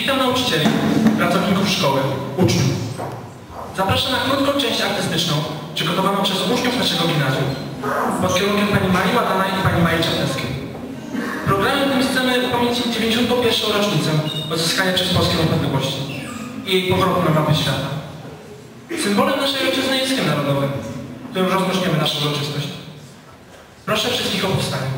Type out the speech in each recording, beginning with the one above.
Witam nauczycieli, pracowników szkoły, uczniów. Zapraszam na krótką część artystyczną, przygotowaną przez uczniów naszego gimnazjum, pod kierunkiem pani Marii Ładana i pani Marii Czapeckiej. Programem tym chcemy pamięcić 91. rocznicę odzyskania przez Polskę niepodległości i jej powrotu na mapę świata. Symbolem naszej ojczyzny jest hymn narodowy, którym rozpoczniemy naszą uroczystość. Proszę wszystkich o powstanie.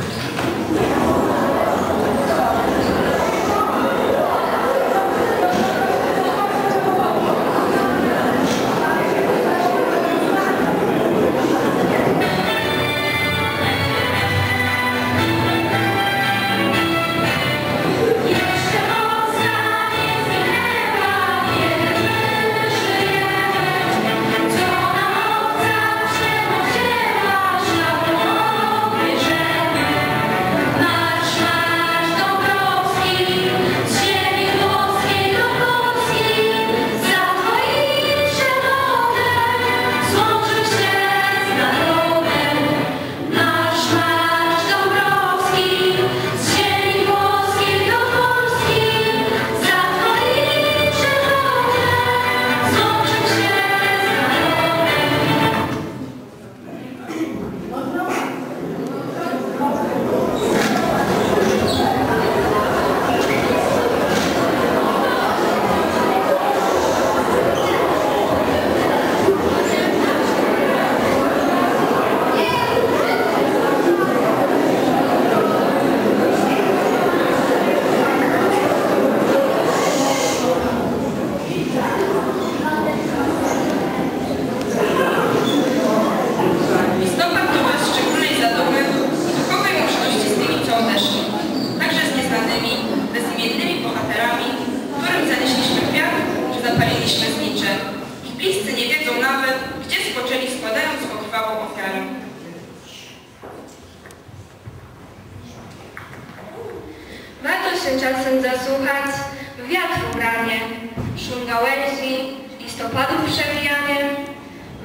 Szum gałęzi, listopadów przewijanie.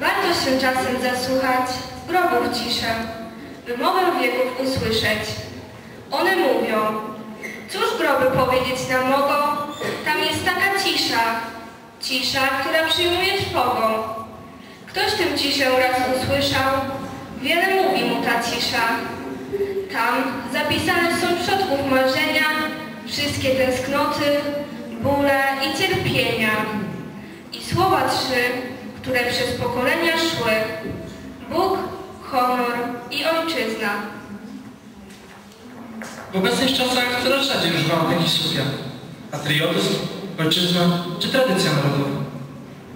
Warto się czasem zasłuchać grobów ciszę, by mowę wieków usłyszeć. One mówią, cóż groby powiedzieć nam mogą, tam jest taka cisza, cisza, która przyjmuje trwogą. Ktoś tę ciszę raz usłyszał, wiele mówi mu ta cisza. Tam zapisane są przodków marzenia, wszystkie tęsknoty, bóle i cierpienia. I słowa trzy, które przez pokolenia szły. Bóg, honor i ojczyzna. W obecnych czasach coraz rzadziej używamy takich słów patriotyzm, ojczyzna czy tradycja narodowa.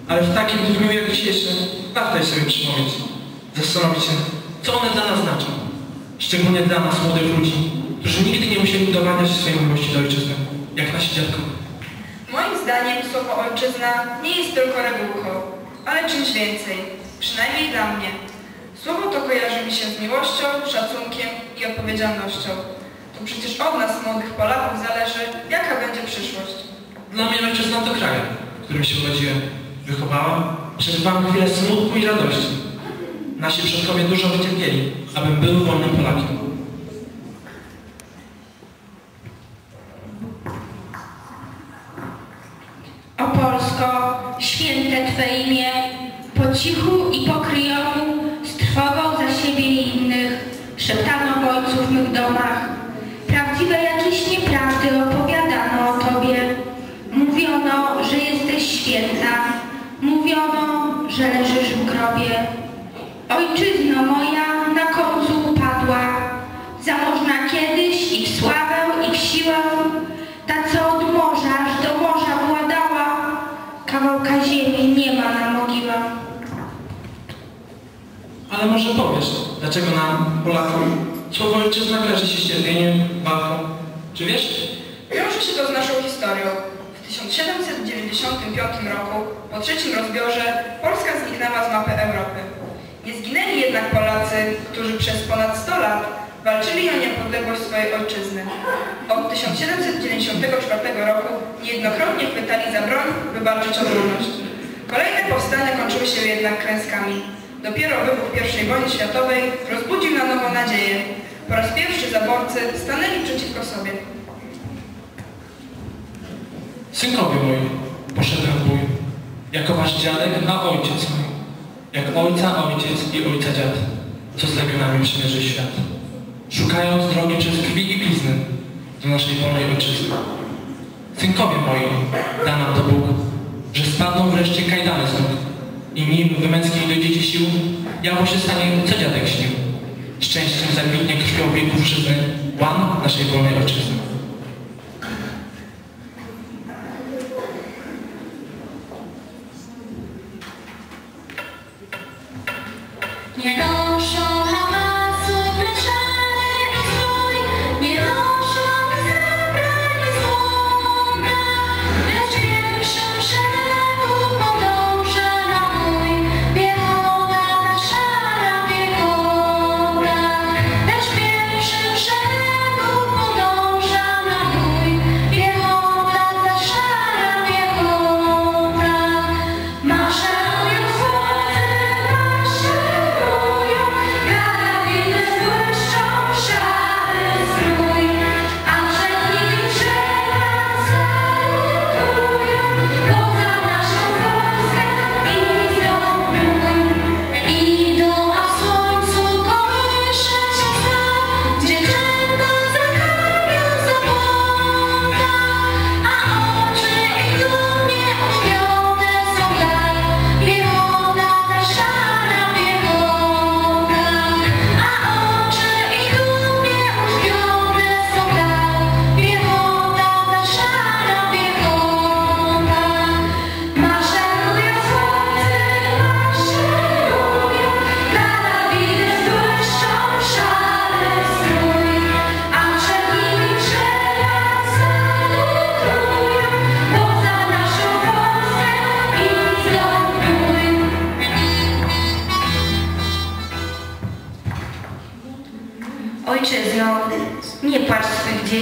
Ale w takim dniu jak dzisiejszy warto jest sobie przypomnieć, zastanowić się, co one dla nas znaczą. Szczególnie dla nas, młodych ludzi, którzy nigdy nie musieli udowadniać swojej miłości do ojczyzny, jak nasi dziadkowie. Zdaniem słowo ojczyzna nie jest tylko regułką, ale czymś więcej, przynajmniej dla mnie. Słowo to kojarzy mi się z miłością, szacunkiem i odpowiedzialnością. To przecież od nas, młodych Polaków, zależy, jaka będzie przyszłość. Dla mnie ojczyzna to kraj, w którym się urodziłem, wychowałem, przeżywałem chwilę smutku i radości. Nasi przodkowie dużo wycierpieli, abym był wolnym Polakiem. O Polsko, święte Twe imię, po cichu i po kryjomu, z trwogą za siebie i innych, szeptano w ojców mych domach. Prawdziwe jakieś nieprawdy opowiadano o Tobie. Mówiono, że jesteś święta. Mówiono, że leżysz w grobie. Ojczyzno moja Ale może powiesz, dlaczego nam, Polakom, słowo ojczyzna kojarzy się z cierpieniem, walką? Czy wiesz? Wiąże się to z naszą historią. W 1795 roku, po trzecim rozbiorze, Polska zniknęła z mapy Europy. Nie zginęli jednak Polacy, którzy przez ponad 100 lat walczyli o niepodległość swojej ojczyzny. Od 1794 roku niejednokrotnie chwytali za broń, by walczyć o wolność. Kolejne powstania kończyły się jednak klęskami. Dopiero wybuch I wojny światowej rozbudził na nowo nadzieję. Po raz pierwszy zaborcy stanęli przeciwko sobie. Synkowie moi, poszedłem w bój, jako wasz dziadek, a ojciec mój, jak ojca ojciec i ojca dziad, co z legionami przymierzy świat. Szukając drogi przez krwi i blizny do naszej wolnej ojczyzny. Synkowie moi, da nam to Bóg, że spadną wreszcie kajdany z nóg i nim wymęskiej dojdziecie sił, jawo się stanie, co dziadek śnił. Szczęściem zakwitnie krwią wieków żyzny, łan naszej wolnej ojczyzny.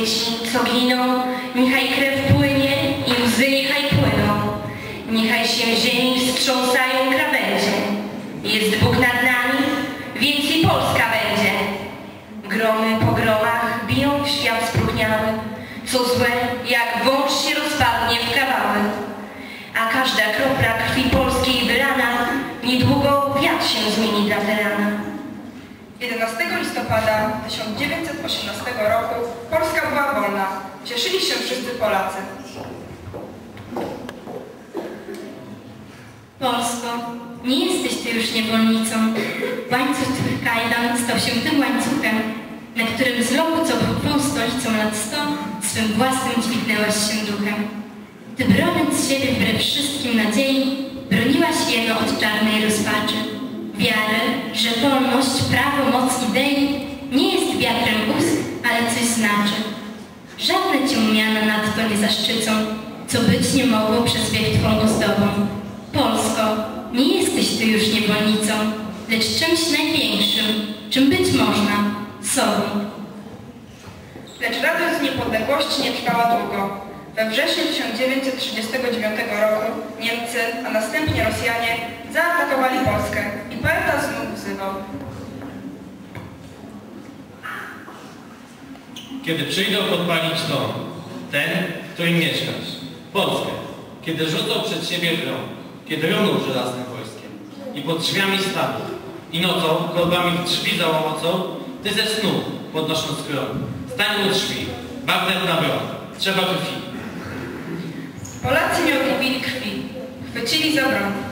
Dzieci, co giną, niechaj krew płynie i łzy niechaj płyną. Niechaj się ziemi wstrząsają krawędzie. Jest Bóg nad nami, więc i Polska będzie. Gromy po gromach biją w świat spróchniały, co złe, jak wąż się rozpadnie w kawały. A każda kropla krwi polskiej wylana, niedługo wiatr się zmieni dla tyrana. 11 listopada 1918 roku Polska była wolna. Cieszyli się wszyscy Polacy. Polsko, nie jesteś ty już niewolnicą. Łańcuch twych kajdan stał się tym łańcuchem, na którym z roku, co był stolicą lat sto, swym własnym dźwignęłaś się duchem. Ty broniąc siebie wbrew wszystkim nadziei, broniłaś jeno od czarnej rozpaczy. Wiarę, że wolność, prawo, moc idei nie jest wiatrem ust, ale coś znaczy. Żadne cię miana nadto nie zaszczycą, co być nie mogło przez wiek twą ozdobą. Polsko, nie jesteś ty już niewolnicą, lecz czymś największym, czym być można, sobą. Lecz radość z niepodległości nie trwała długo. We wrześniu 1939 roku Niemcy, a następnie Rosjanie zaatakowali Polskę i poeta znów wzywał. Kiedy przyjdą podpalić dom, ten, w którym mieszkasz, Polskę, kiedy rzucą przed siebie grom, kiedy runą żelaznym wojskiem i pod drzwiami stawu, i nocą kolbami w drzwi załamocą, ty ze snu, podnosząc kron, stań u drzwi, bagnet na broń, trzeba krwi. Polacy nie odmówili krwi. Chwycili za broń.